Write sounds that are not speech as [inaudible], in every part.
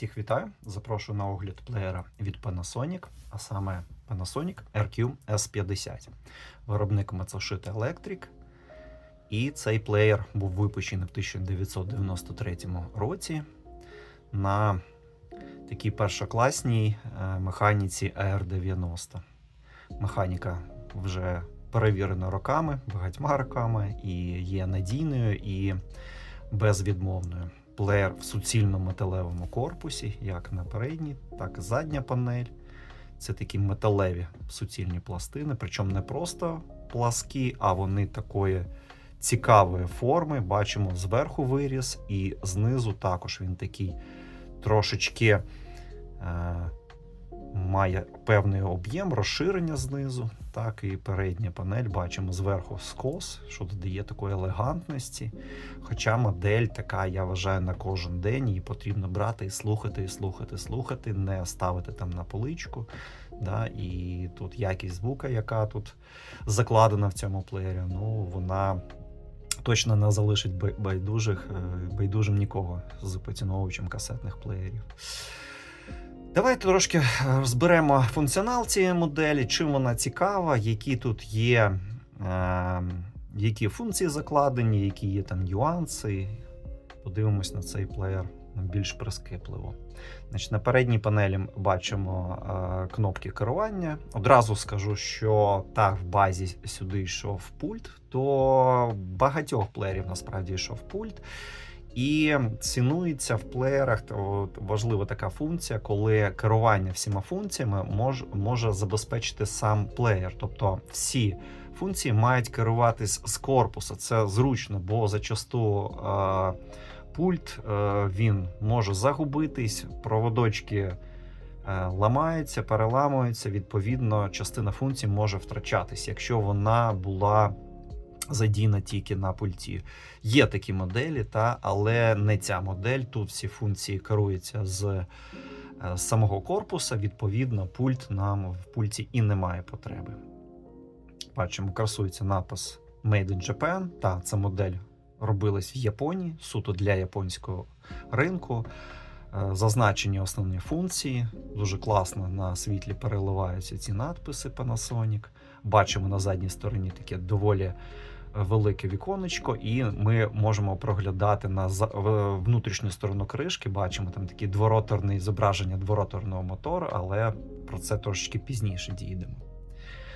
Всіх вітаю! Запрошую на огляд плеєра від Panasonic, а саме Panasonic RQ S50. Виробник Matsushita Electric. І цей плеєр був випущений в 1993 році на такій першокласній е, механіці AR90. Механіка вже перевірена роками, багатьма роками, і є надійною і безвідмовною. Плеєр в суцільному металевому корпусі, як на передній, так і задня панель. Це такі металеві суцільні пластини, причому не просто пласкі, а вони такої цікавої форми. Бачимо зверху виріс, і знизу також він такий трошечки е, має певний об'єм, розширення знизу. Так, і передня панель бачимо зверху скос, що додає такої елегантності. Хоча модель така, я вважаю, на кожен день її потрібно брати і слухати, і слухати, слухати, не ставити там на поличку. Да? І тут якість звука, яка тут закладена в цьому плеєрі, ну вона точно не залишить байдужих, е, байдужим нікого з поціновувачем касетних плеєрів. Давайте трошки розберемо функціонал цієї моделі, чим вона цікава, які тут є, е, які функції закладені, які є там нюанси. Подивимось на цей плеєр більш прискіпливо. Значить, на передній панелі ми бачимо е, кнопки керування. Одразу скажу, що так в базі сюди йшов пульт, то багатьох плеєрів насправді йшов пульт. І цінується в плеєрах важлива така функція, коли керування всіма функціями мож, може забезпечити сам плеєр. Тобто всі функції мають керуватись з корпусу. Це зручно, бо зачасту е, пульт е, він може загубитись, проводочки е, ламаються, переламуються. Відповідно, частина функцій може втрачатись, якщо вона була задіяна тільки на пульті. Є такі моделі, та, але не ця модель. Тут всі функції керуються з е, самого корпуса. Відповідно, пульт нам в пульті і немає потреби. Бачимо, красується напис Made in Japan. Та ця модель робилась в Японії, суто для японського ринку. Е, Зазначені основні функції. Дуже класно на світлі переливаються ці надписи Panasonic. Бачимо на задній стороні таке доволі велике віконечко, і ми можемо проглядати на внутрішню сторону кришки. Бачимо там такі двороторне зображення двороторного мотору, але про це трошечки пізніше дійдемо.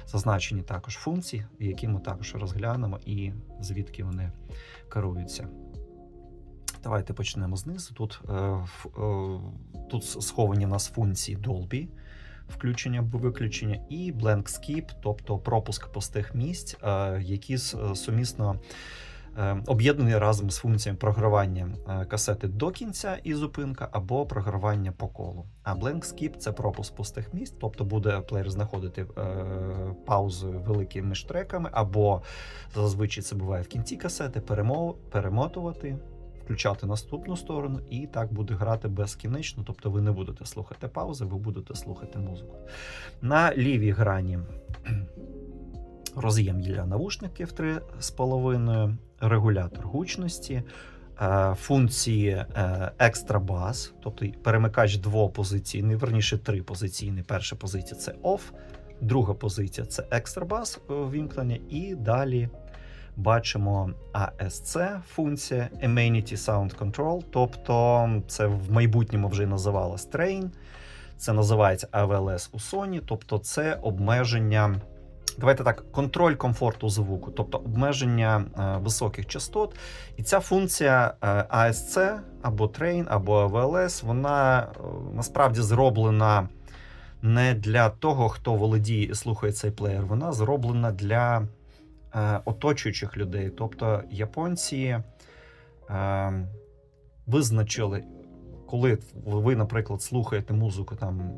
Зазначені також функції, які ми також розглянемо, і звідки вони керуються. Давайте почнемо знизу. Тут, е, е, тут сховані в нас функції Dolby, включення або виключення, і blank skip, тобто пропуск пустих місць, е, які е, сумісно е, об'єднані разом з функціями програвання касети до кінця і зупинка, або програвання по колу. А blank skip це пропуск пустих місць, тобто буде плеєр знаходити е, паузи великі між треками, або зазвичай це буває в кінці касети, перемо- перемотувати. Включати наступну сторону, і так буде грати безкінечно, тобто ви не будете слухати паузи, ви будете слухати музику. На лівій грані роз'єм для навушників 3,5, регулятор гучності, е, функції е, екстра бас, тобто перемикач двопозиційний, верніше трипозиційний. Перша позиція це OFF, друга позиція це екстра бас вімкнення, і далі бачимо ASC функція Amenity Sound Control, тобто це в майбутньому вже називалось Train. Це називається AVLS у Sony, тобто це обмеження. Давайте так, контроль комфорту звуку, тобто обмеження е, високих частот. І ця функція е, ASC або Train, або AVLS, вона е, насправді зроблена не для того, хто володіє і слухає цей плеєр, вона зроблена для оточуючих людей. Тобто японці е, визначили, коли ви, наприклад, слухаєте музику там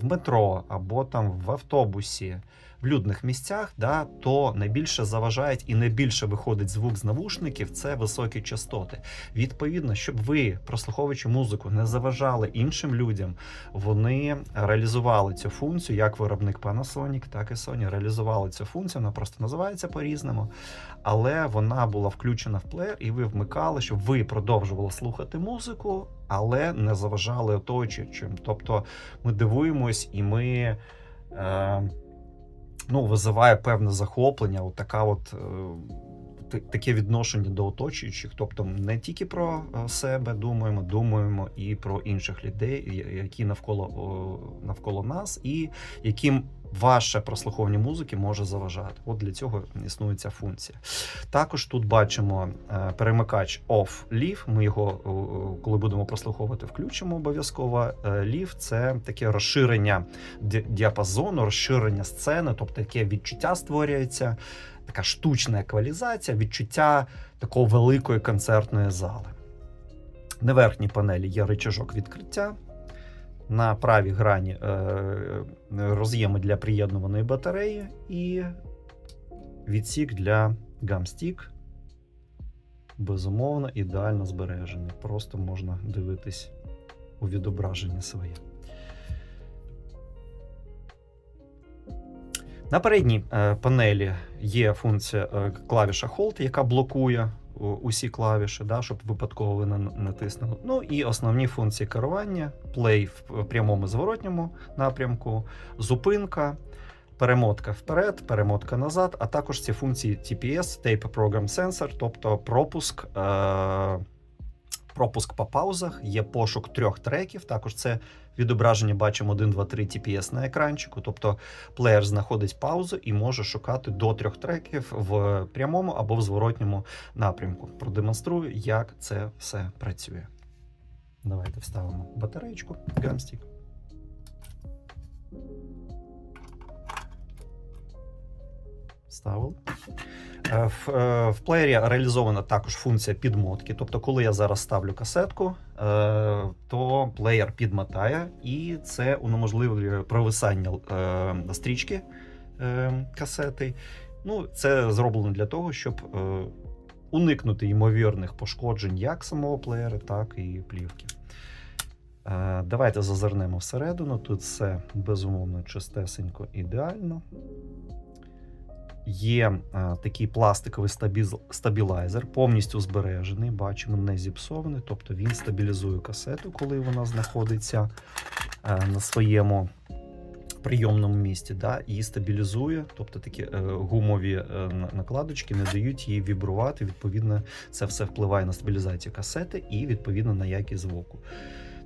в метро або там в автобусі, людних місцях, да, то найбільше заважають і найбільше виходить звук з навушників це високі частоти. Відповідно, щоб ви, прослуховуючи музику, не заважали іншим людям, вони реалізували цю функцію, як виробник Panasonic, так і Sony реалізували цю функцію. Вона просто називається по-різному, але вона була включена в плеєр, і ви вмикали, щоб ви продовжували слухати музику, але не заважали оточуючим. Тобто ми дивуємось і ми. Е, ну, визиває певне захоплення, от така от. е, Таке відношення до оточуючих, тобто не тільки про е, себе думаємо, думаємо і про інших людей, які навколо навколо нас, і яким ваше прослуховування музики може заважати. От для цього існує ця функція. Також тут бачимо е, перемикач off-leave. Ми його, о, о, коли будемо прослуховувати, включимо обов'язково. Е, Leave – це таке розширення діапазону, розширення сцени, тобто таке відчуття створюється, така штучна еквалізація, відчуття такої великої концертної зали. На верхній панелі є рычажок відкриття. На правій грані е, роз'єми для приєднуваної батареї і відсік для гамстік. Безумовно, ідеально збережений. Просто можна дивитись у відображенні своє. На передній е, панелі є функція е, клавіша Hold, яка блокує усі клавіші, да, щоб випадково ви не натиснули. Ну і основні функції керування: плей в прямому зворотньому напрямку, зупинка, перемотка вперед, перемотка назад, а також ці функції TPS, Tape Program Sensor, тобто пропуск. Е- Пропуск по паузах, є пошук трьох треків. Також це відображення бачимо 1, 2, 3 TPS на екранчику. Тобто плеєр знаходить паузу і може шукати до трьох треків в прямому або в зворотньому напрямку. Продемонструю, як це все працює. Давайте вставимо батареєчку, гамстік. Вставили. Е, В, е, в плеєрі реалізована також функція підмотки. Тобто, коли я зараз ставлю касетку, е, то плеєр підмотає, і це унеможливлює провисання стрічки касети. Ну, це зроблено для того, щоб уникнути ймовірних пошкоджень як самого плеєра, так і плівки. Давайте зазирнемо всередину. Тут все безумовно чистесенько ідеально. Є е, такий пластиковий стабілайзер, повністю збережений, бачимо, не зіпсований. Тобто він стабілізує касету, коли вона знаходиться е, на своєму прийомному місці, да, і стабілізує, тобто такі е, гумові е, накладочки не дають їй вібрувати. Відповідно, це все впливає на стабілізацію касети і відповідно на якість звуку.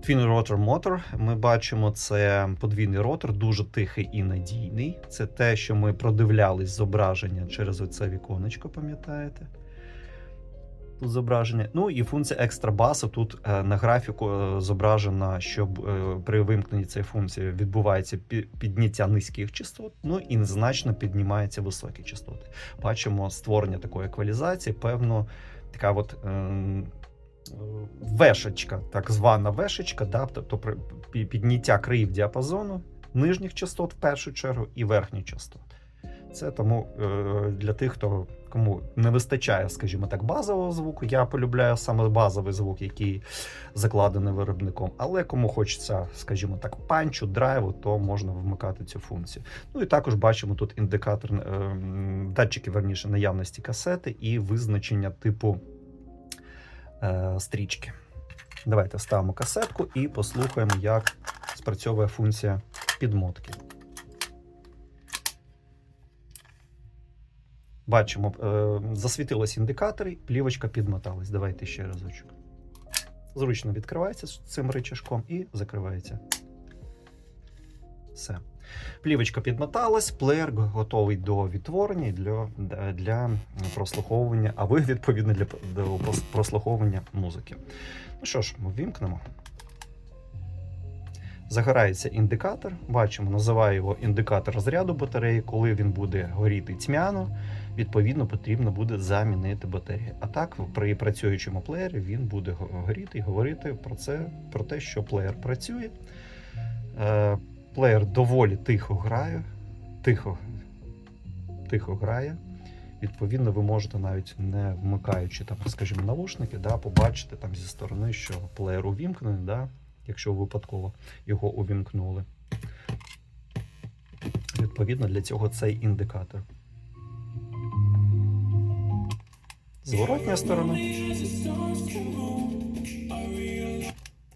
Twin Rotor Motor, ми бачимо, це подвійний ротор, дуже тихий і надійний. Це те, що ми продивлялись зображення через оце віконечко, пам'ятаєте? Тут зображення. Ну і функція екстра басу. Тут е, на графіку е, зображена, що е, при вимкненні цієї функції відбувається підняття низьких частот, ну і незначно піднімаються високі частоти. Бачимо створення такої еквалізації, певно, така от. е, Вешечка, так звана вешечка, да, тобто підняття країв діапазону нижніх частот в першу чергу і верхніх частот. Це тому е, для тих, хто кому не вистачає, скажімо так, базового звуку. Я полюбляю саме базовий звук, який закладений виробником. Але кому хочеться, скажімо так, панчу, драйву, то можна вмикати цю функцію. Ну і також бачимо тут індикатор е, датчики, верніше, наявності касети і визначення типу стрічки. Давайте ставимо касетку і послухаємо, як спрацьовує функція підмотки. Бачимо, е, засвітились індикатори, плівочка підмоталась. Давайте ще разочок. Зручно відкривається цим рычажком і закривається. Все. Плівочка підмоталась, плеєр готовий до відтворення для, для прослуховування, а ви, відповідно, для прослуховування музики. Ну що ж, ми вімкнемо. Загорається індикатор. Бачимо, називаю його індикатор розряду батареї. Коли він буде горіти тьмяно, відповідно потрібно буде замінити батарею. А так, при працюючому плеєрі він буде горіти і говорити про це, про те, що плеєр працює. Плеєр доволі тихо грає, тихо тихо грає. Відповідно, ви можете навіть не вмикаючи там, скажімо, навушники, да, побачити там зі сторони, що плеєр увімкнений, да, якщо ви випадково його увімкнули. Відповідно, для цього цей індикатор. Зворотня сторона.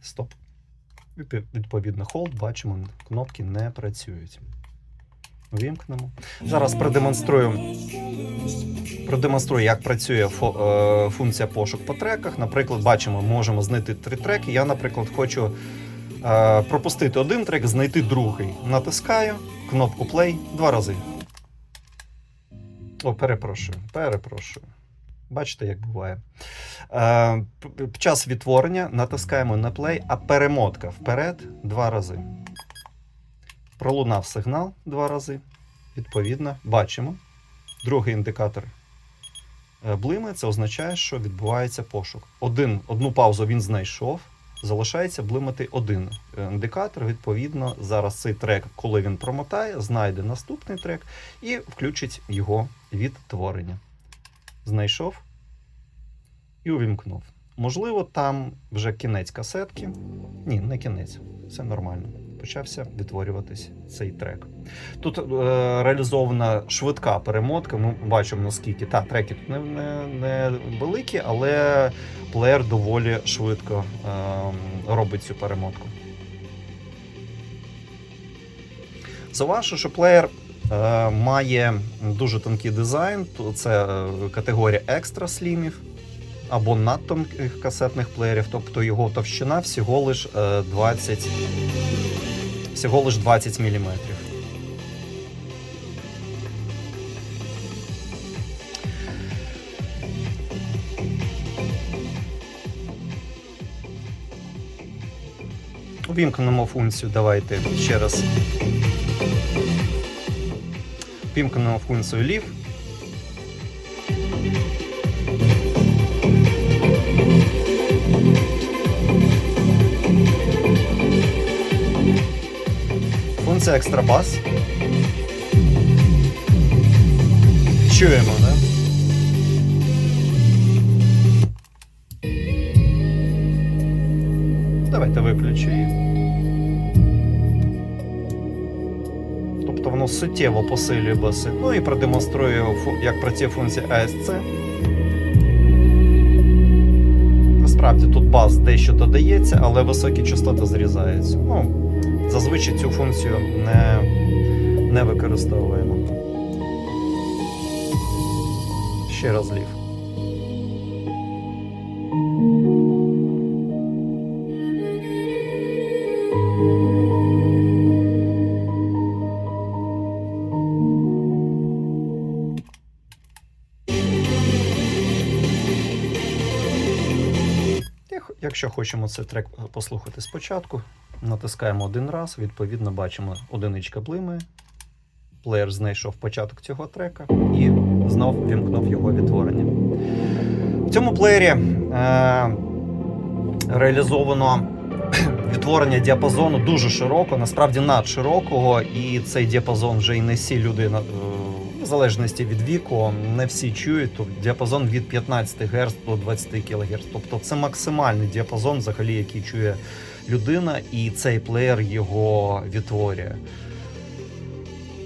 Стоп. Відповідно, холд, бачимо, кнопки не працюють. Вімкнемо. Зараз продемонструю, продемонструю, як працює е, функція пошук по треках. Наприклад, бачимо, можемо знайти три треки. Я, наприклад, хочу е, пропустити один трек, знайти другий. Натискаю кнопку play два рази. О, перепрошую, перепрошую. Бачите, як буває. Е, час відтворення натискаємо на play, а перемотка вперед два рази. Пролунав сигнал два рази. Відповідно, бачимо. Другий індикатор е, блими. Це означає, що відбувається пошук. Один, одну паузу він знайшов. Залишається блимати один е, індикатор. Відповідно, зараз цей трек, коли він промотає, знайде наступний трек і включить його відтворення. Знайшов і увімкнув. Можливо, там вже кінець касетки. Ні, не кінець, все нормально. Почався відтворюватись цей трек. Тут е, реалізована швидка перемотка. Ми бачимо наскільки та треки тут не, не, не великі, але плеєр доволі швидко е, робить цю перемотку. Зауважу, що плеєр має дуже тонкий дизайн. Це е, категорія екстра слімів або надтонких касетних плеєрів, тобто його товщина всього лиш е, 20 всього лиш 20 мм. Увімкнемо функцію. Давайте ще раз. Вімкнемо функцію Leave. Функція екстрабас. Чуємо, да? Давайте виключу її. Тобто суттєво посилює баси. Ну і продемонструю, як працює функція ASC. Насправді тут бас дещо додається, але високі частоти зрізаються. Ну, зазвичай цю функцію не, не використовуємо. Ще раз лів. Якщо хочемо цей трек послухати спочатку, натискаємо один раз, відповідно бачимо одиничка блимає. Плеєр знайшов початок цього трека і знов вімкнув його відтворення. В цьому плеєрі е, реалізовано [coughs] відтворення діапазону дуже широко, насправді надширокого, і цей діапазон вже і не всі люди, е, в залежності від віку, не всі чують. Тобто діапазон від 15 Гц до 20 кГц. Тобто це максимальний діапазон, взагалі, який чує людина, і цей плеєр його відтворює.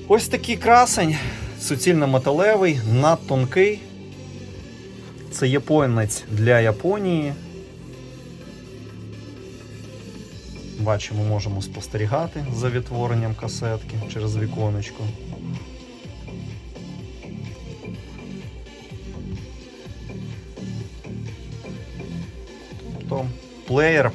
Ось такий красень, суцільно-металевий, надтонкий. Це японець для Японії. Бачимо, можемо спостерігати за відтворенням касетки через віконечко. Плеєр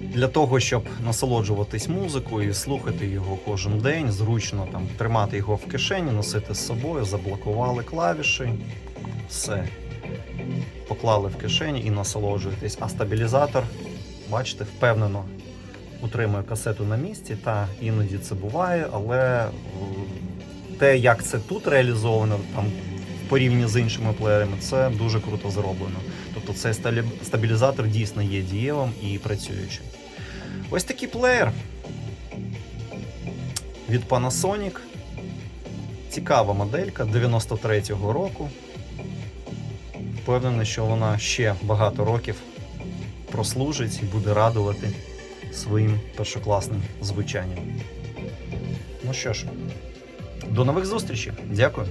для того, щоб насолоджуватись музикою слухати його кожен день, зручно там тримати його в кишені, носити з собою, заблокували клавіші, все. Поклали в кишені і насолоджуєтесь. А стабілізатор, бачите, впевнено утримує касету на місці. Та іноді це буває, але е, те, як це тут реалізовано, там порівні з іншими плеєрами, це дуже круто зроблено. Тобто цей стабілізатор дійсно є дієвим і працюючим. Ось такий плеєр від Panasonic. цікава моделька 93-го року. Впевнений, що вона ще багато років прослужить і буде радувати своїм першокласним звучанням. Ну що ж, до нових зустрічей. Дякую.